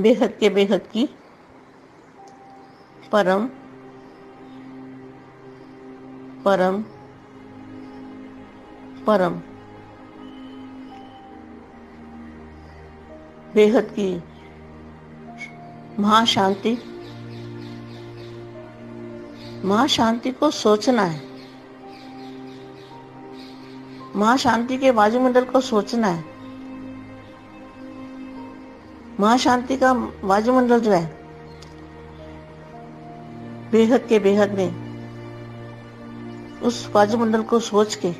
बेहद के बेहद की परम परम परम। बेहद की महाशांति महाशांति को सोचना है। महाशांति के वायुमंडल को सोचना है। महाशांति का वायुमंडल जो है, बेहद के बेहद में उस वायुमंडल को सोच के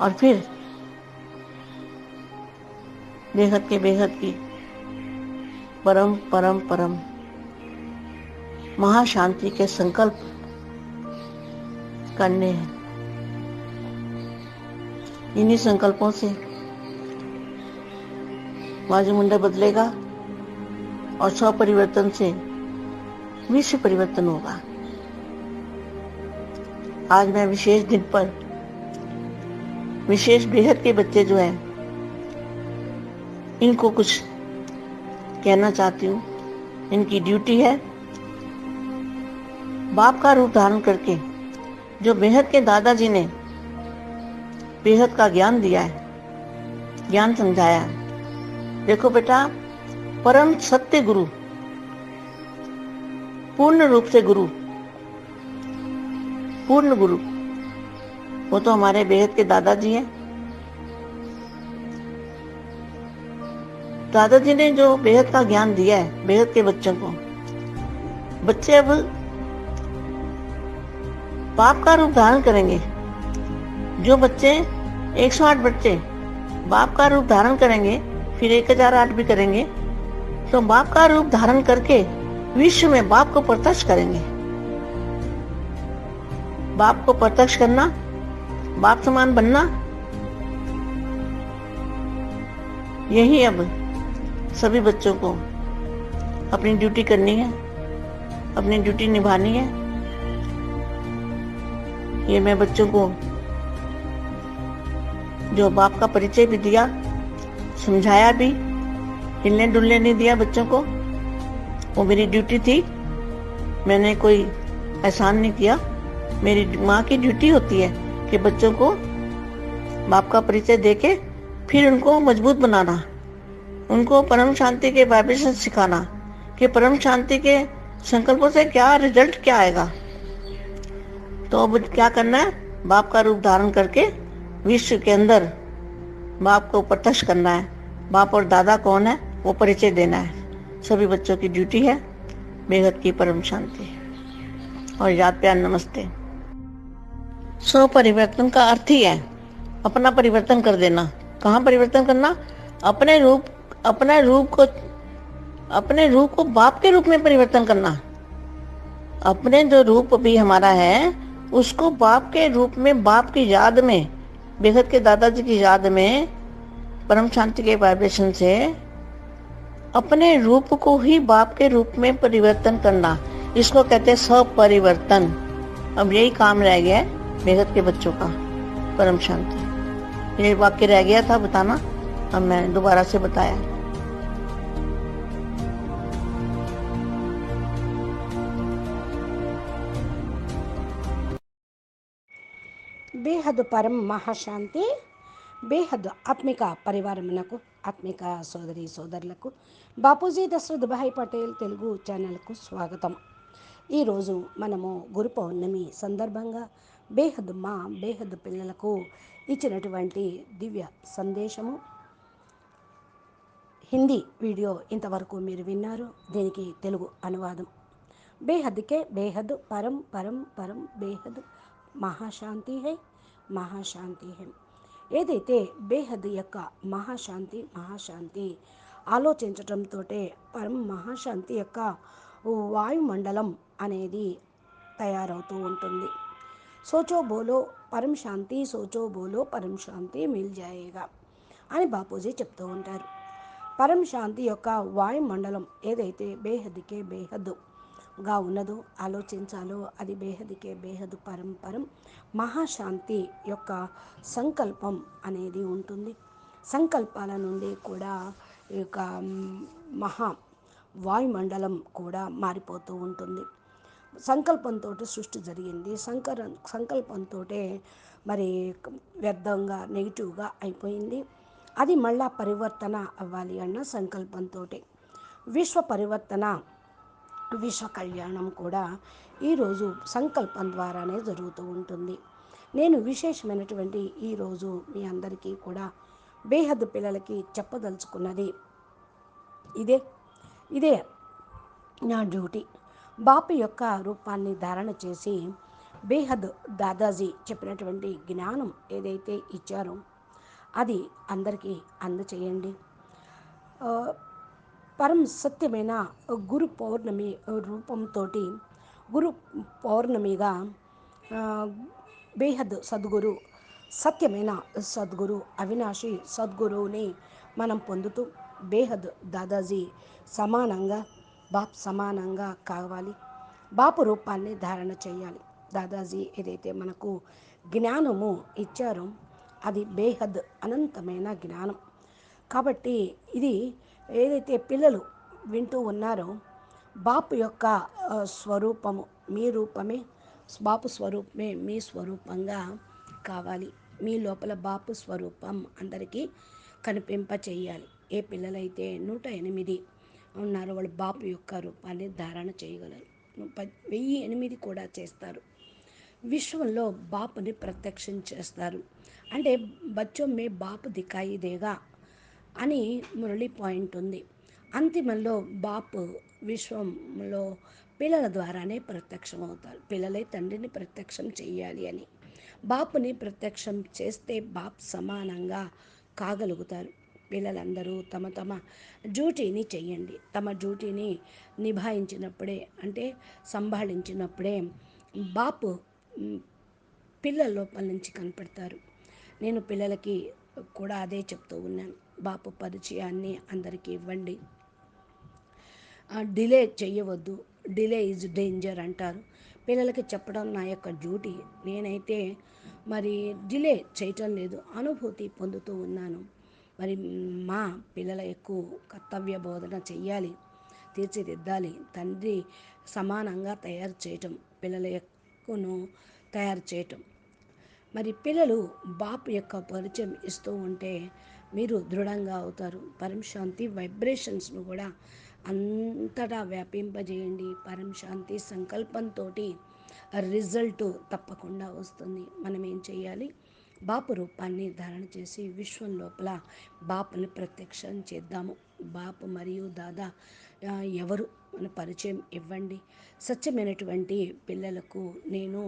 और फिर बेहद के बेहद की परम परम परम महाशांति के संकल्प करने हैं। इन्हीं संकल्पों से वायुमंडल बदलेगा और स्व परिवर्तन से विश्व परिवर्तन होगा। आज मैं विशेष दिन पर विशेष बेहद के बच्चे जो हैं, इनको कुछ कहना चाहती हूँ। इनकी ड्यूटी है बाप का रूप धारण करके, जो बेहद के दादाजी ने बेहद का ज्ञान दिया है, ज्ञान समझाया है। देखो बेटा, परम सत्य गुरु, पूर्ण रूप से गुरु, पूर्ण गुरु, वो तो हमारे बेहद के दादाजी हैं। दादाजी ने जो बेहद का ज्ञान दिया है, बेहद के बच्चों को, बच्चे अब बाप का रूप धारण करेंगे। जो बच्चे 108 बच्चे बाप का रूप धारण करेंगे फिर 1008 भी करेंगे। तो बाप का रूप धारण करके विश्व में बाप को प्रत्यक्ष करेंगे। बाप को प्रत्यक्ष करना, बाप समान बनना, यही अब सभी बच्चों को अपनी ड्यूटी करनी है, अपनी ड्यूटी निभानी है। ये मैं बच्चों को जो बाप का परिचय भी दिया समझाया भी। हिलने डुलने नहीं दिया बच्चों को। वो मेरी ड्यूटी थी। मैंने कोई एहसान नहीं किया। मेरी माँ की ड्यूटी होती है कि बच्चों को बाप का परिचय देके फिर उनको मज़बूत बनाना। उनको परम शांति के वाइब्रेशन सिखाना कि परम शांति के संकल्पों से क्या रिज़ल्ट क्या आएगा। तो अब क्या करना है? बाप का रूप धारण करके विश्व के अंदर बाप को प्रत्यक्ष करना है। बाप और दादा कौन है, वो परिचय देना है। सभी बच्चों की ड्यूटी है, बेहद की परम शांति। और याद प्यार, नमस्ते। स्व परिवर्तन का अर्थ ही है, अपना परिवर्तन कर देना। कहाँ परिवर्तन करना? अपने रूप अपने रूप को, अपने रूप को बाप के रूप में परिवर्तन करना। अपने जो रूप भी हमारा है, उसको बाप के रूप में, बाप की याद में बेहद के दादाजी की याद में परम शांति के वाइब्रेशन से अपने रूप को ही बाप के रूप में परिवर्तन करना। इसको कहते हैं सपरिवर्तन। अब यही काम रह गया है बेहद के बच्चों का, परम शांति। ये वाक्य रह गया था बताना। अब मैं दोबारा से बताया। బేహద్ పరం మహాశాంతి బేహద్ ఆత్మిక పరివారమునకు ఆత్మిక సోదరి సోదరులకు బాపూజీ దశరథ్ భాయ్ పటేల్ తెలుగు ఛానల్కు స్వాగతం. ఈరోజు మనము గురు పౌర్ణమి సందర్భంగా బేహద్ మా బేహద్ పిల్లలకు ఇచ్చినటువంటి దివ్య సందేశము. హిందీ వీడియో ఇంతవరకు మీరు విన్నారు దీనికి తెలుగు అనువాదం. బేహద్కే బేహద్ పరం పరం పరం బేహద్ మహాశాంతి హై. మహాశాంతి ఏదైతే బేహద్ యొక్క మహాశాంతి మహాశాంతి ఆలోచించటంతో పరం మహాశాంతి యొక్క వాయుమండలం అనేది తయారవుతూ ఉంటుంది. సోచో బోలో పరం శాంతి సోచో బోలో పరం శాంతి మిల్ జాయేగా అని బాపూజీ చెప్తూ ఉంటారు. పరం శాంతి యొక్క వాయుమండలం ఏదైతే బేహద్కే బేహద్దు గా ఉన్నదో ఆలోచించాలో అది బేహదికే బేహదు పరంపరం మహాశాంతి యొక్క సంకల్పం అనేది ఉంటుంది. సంకల్పాల నుండి కూడా ఈ యొక్క మహా వాయుమండలం కూడా మారిపోతూ ఉంటుంది. సంకల్పంతో సృష్టి జరిగింది. సంకర సంకల్పంతో మరి వ్యర్థంగా నెగిటివ్గా అయిపోయింది. అది మళ్ళా పరివర్తన అవ్వాలి అన్న సంకల్పంతో విశ్వ పరివర్తన విశ్వ కళ్యాణం కూడా ఈరోజు సంకల్పం ద్వారానే జరుగుతూ ఉంటుంది. నేను విశేషమైనటువంటి ఈరోజు మీ అందరికీ కూడా బేహద్ పిల్లలకి చెప్పదలుచుకున్నది ఇదే. ఇదే నా డ్యూటీ. బాపు యొక్క రూపాన్ని ధారణ చేసి బేహద్ దాదాజీ చెప్పినటువంటి జ్ఞానం ఏదైతే ఇచ్చారో అది అందరికీ అందచేయండి. పరం సత్యమైన గురు పౌర్ణమి రూపంతో గురు పౌర్ణమిగా బేహద్ సద్గురు సత్యమైన సద్గురు అవినాశి సద్గురువుని మనం పొందుతూ బేహద్ దాదాజీ సమానంగా బాప్ సమానంగా కావాలి. బాపు రూపాన్ని ధారణ చేయాలి. దాదాజీ ఏదైతే మనకు జ్ఞానము ఇచ్చారో అది బేహద్ అనంతమైన జ్ఞానం. కాబట్టి ఇది ఏదైతే పిల్లలు వింటూ ఉన్నారో బాపు యొక్క స్వరూపము మీ రూపమే బాపు స్వరూపమే మీ స్వరూపంగా కావాలి. మీ లోపల బాపు స్వరూపం అందరికీ కనిపింప చేయాలి. ఏ పిల్లలైతే నూట ఎనిమిది ఉన్నారో వాళ్ళు బాపు యొక్క రూపాన్ని ధారణ చేయగలరు. వెయ్యి ఎనిమిది కూడా చేస్తారు. విశ్వంలో బాపుని ప్రత్యక్షం చేస్తారు. అంటే బచ్చో మే బాపు దికాయి దేగా అని మురళి పాయింట్ ఉంది. అంతిమంలో బాపు విశ్వంలో పిల్లల ద్వారానే ప్రత్యక్షం అవుతారు. పిల్లలే తండ్రిని ప్రత్యక్షం చేయాలి అని. బాపుని ప్రత్యక్షం చేస్తే బాప్ సమానంగా కాగలుగుతారు. పిల్లలందరూ తమ తమ డ్యూటీని చేయండి తమ డ్యూటీని నిభాయించినప్పుడే అంటే సంభాళించినప్పుడే బాపు పిల్లల లోపల నుంచి కనపడతారు. నేను పిల్లలకి కూడా అదే చెప్తూ ఉన్నాను. బాపు పరిచయాన్ని అందరికీ ఇవ్వండి. డిలే చేయవద్దు డిలే ఈజ్ డేంజర్ అంటారు. పిల్లలకి చెప్పడం నా యొక్క డ్యూటీ. నేనైతే మరి డిలే చేయటం లేదు. అనుభూతి పొందుతూ ఉన్నాను. మరి మా పిల్లల ఎక్కువ కర్తవ్య బోధన చెయ్యాలి. తీర్చిదిద్దాలి. తండ్రి సమానంగా తయారు చేయటం పిల్లల ఎక్కువను తయారు చేయటం. మరి పిల్లలు బాపు యొక్క పరిచయం ఇస్తూ ఉంటే మీరు దృఢంగా అవుతారు. పరంశాంతి వైబ్రేషన్స్ను కూడా అంతటా వ్యాపింపజేయండి. పరంశాంతి సంకల్పంతో రిజల్ట్ తప్పకుండా వస్తుంది. మనం ఏం చేయాలి? బాపు రూపాన్ని ధారణ చేసి విశ్వం లోపల బాపుని ప్రత్యక్షం చేద్దాము. బాపు మరియు దాదా ఎవరు? మన పరిచయం ఇవ్వండి. సత్యమైనటువంటి పిల్లలకు నేను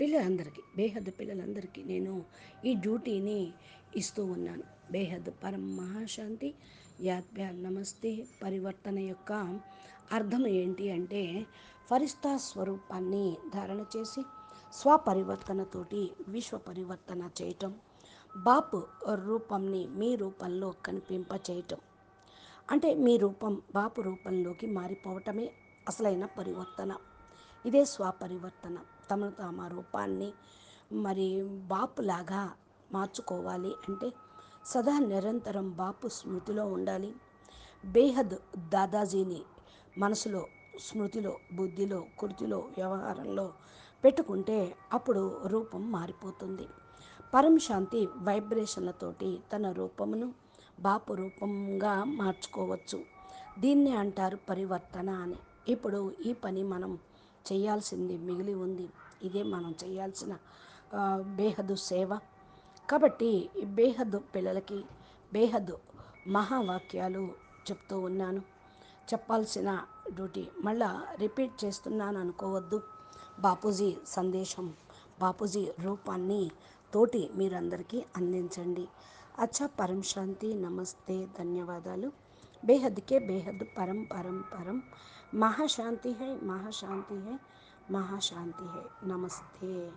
పిల్లలందరికీ బేహద్ పిల్లలందరికీ నేను ఈ డ్యూటీని ఇస్తూ ఉన్నాను. బేహద్ పరం మహాశాంతి. యాద్ నమస్తే. పరివర్తన యొక్క అర్థం ఏంటి అంటే ఫరిస్తా స్వరూపాన్ని ధారణ చేసి స్వపరివర్తనతోటి విశ్వ పరివర్తన చేయటం బాపు రూపంని మీ రూపంలో కనిపింప చేయటం అంటే మీ రూపం బాపు రూపంలోకి మారిపోవటమే అసలైన పరివర్తన. ఇదే స్వపరివర్తన. తమను తమ రూపాన్ని మరి బాపులాగా మార్చుకోవాలి అంటే సదా నిరంతరం బాపు స్మృతిలో ఉండాలి. బేహద్ దాదాజీని మనసులో స్మృతిలో బుద్ధిలో కృతిలో వ్యవహారంలో పెట్టుకుంటే అప్పుడు రూపం మారిపోతుంది. పరం శాంతి వైబ్రేషన్లతోటి తన రూపమును బాపు రూపంగా మార్చుకోవచ్చు. దీన్నే అంటారు పరివర్తన అని. ఇప్పుడు ఈ పని మనం చేయాల్సింది మిగిలి ఉంది. ఇదే మనం చేయాల్సిన బేహదు సేవ. కాబట్టి బేహద్దు పిల్లలకి బేహద్దు మహావాక్యాలు చెప్తూ ఉన్నాను. చెప్పాల్సిన డ్యూటీ మళ్ళా రిపీట్ చేస్తున్నాను అనుకోవద్దు. బాపూజీ సందేశం బాపూజీ రూపాన్ని తోటి మీరందరికీ అందించండి. అచ్చా పరం శాంతి నమస్తే ధన్యవాదాలు. బేహద్కే బేహద్ పరం పరం పరం. మహాశాంతి హై మహాశాంతి హై మహాశాంతి హై. నమస్తే.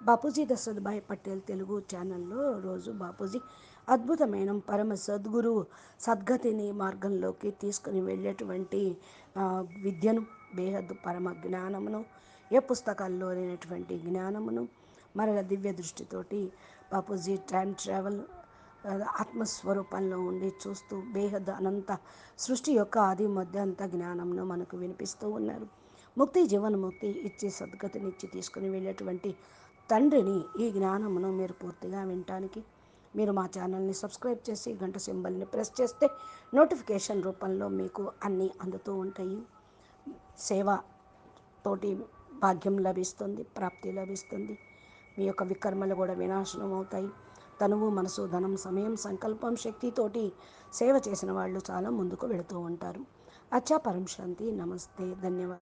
బాపూజీ దశరథభాయ్ పటేల్ తెలుగు ఛానల్లో రోజు బాపూజీ అద్భుతమైన పరమ సద్గురు సద్గతిని మార్గంలోకి తీసుకుని వెళ్ళేటువంటి విద్యను బేహద్దు పరమ జ్ఞానమును ఏ పుస్తకాల్లో లేనటువంటి జ్ఞానమును మరల దివ్య దృష్టితోటి బాపూజీ టైం ట్రావెల్ ఆత్మస్వరూపంలో ఉండి చూస్తూ బేహద్ అనంత సృష్టి యొక్క ఆది మధ్య అంత జ్ఞానంను మనకు వినిపిస్తూ ఉన్నారు. ముక్తి జీవన్ముక్తి ఇచ్చి సద్గతినిచ్చి తీసుకుని వెళ్ళేటువంటి తండ్రిని ఈ జ్ఞానమును మీరు పూర్తిగా వినటానికి మీరు మా ఛానల్ని సబ్స్క్రైబ్ చేసి గంట సింబల్ని ప్రెస్ చేస్తే నోటిఫికేషన్ రూపంలో మీకు అన్నీ అందుతూ ఉంటాయి. సేవ తోటి భాగ్యం లభిస్తుంది ప్రాప్తి లభిస్తుంది. మీ యొక్క వికర్మలు కూడా వినాశనం అవుతాయి. తనువు మనసు ధనం సమయం సంకల్పం శక్తితోటి సేవ చేసిన వాళ్ళు చాలా ముందుకు వెళుతూ ఉంటారు. అచ్చా పరం శాంతి నమస్తే ధన్యవాదాలు.